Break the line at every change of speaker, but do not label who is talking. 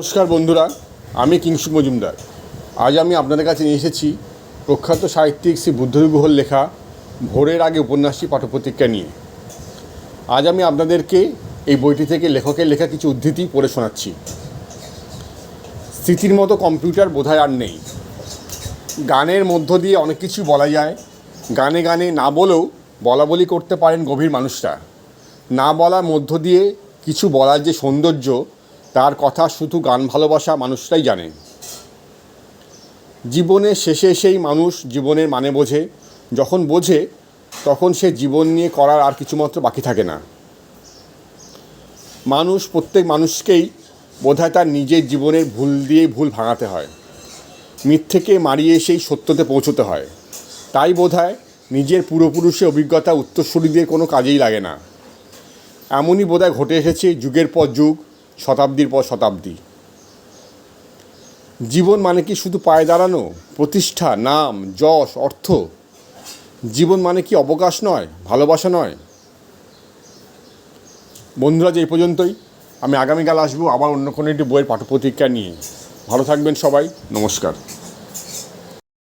নমস্কার বন্ধুরা, আমি কিংসু মজুমদার। আজ আমি আপনাদের কাছে নিয়ে এসেছি প্রখ্যাত সাহিত্যিক শ্রী বুদ্ধদেব গুহর লেখা ভোরের আগে উপন্যাসী পাঠপ্রতিজ্ঞা নিয়ে। আজ আমি আপনাদেরকে এই বইটি থেকে লেখকের লেখা কিছু উদ্ধৃতি পড়ে শোনাচ্ছি। স্মৃতির মতো কম্পিউটার বোধহয় আর নেই। গানের মধ্য দিয়ে অনেক কিছু বলা যায়। গানে গানে না বলেও বলা বলি করতে পারেন গভীর মানুষরা। না বলার মধ্য দিয়ে কিছু বলার যে সৌন্দর্য তার কথা শুধু গান ভালোবাসা মানুষরাই জানে। জীবনের শেষে সেই মানুষ জীবনের মানে বোঝে। যখন বোঝে, তখন সে জীবন নিয়ে করার আর কিছুমাত্র বাকি থাকে না। মানুষ প্রত্যেক মানুষকেই বোধহয় তার নিজের জীবনের ভুল দিয়েই ভুল ভাঙাতে হয়। মিথ্যেকে মারিয়ে সেই সত্যতে পৌঁছতে হয়। তাই বোধহয় নিজের পূর্বপুরুষের অভিজ্ঞতা উত্তরসূরিদের কোনো কাজেই লাগে না। এমনই বোধহয় ঘটে এসেছে যুগের পর যুগ শতাব্দীর পর শতাব্দী। জীবন মানে কি শুধু পায়ে দাঁড়ানো? প্রতিষ্ঠা, নাম, যশ, অর্থ। জীবন মানে কি অবকাশ নয়, ভালোবাসা নয়? বন্ধুরা, যে এই পর্যন্তই। আমি আগামীকাল আসব আবার অন্য কোনো একটি বইয়ের পাঠপ্রতিক্রিয়া নিয়ে। ভালো থাকবেন সবাই। নমস্কার।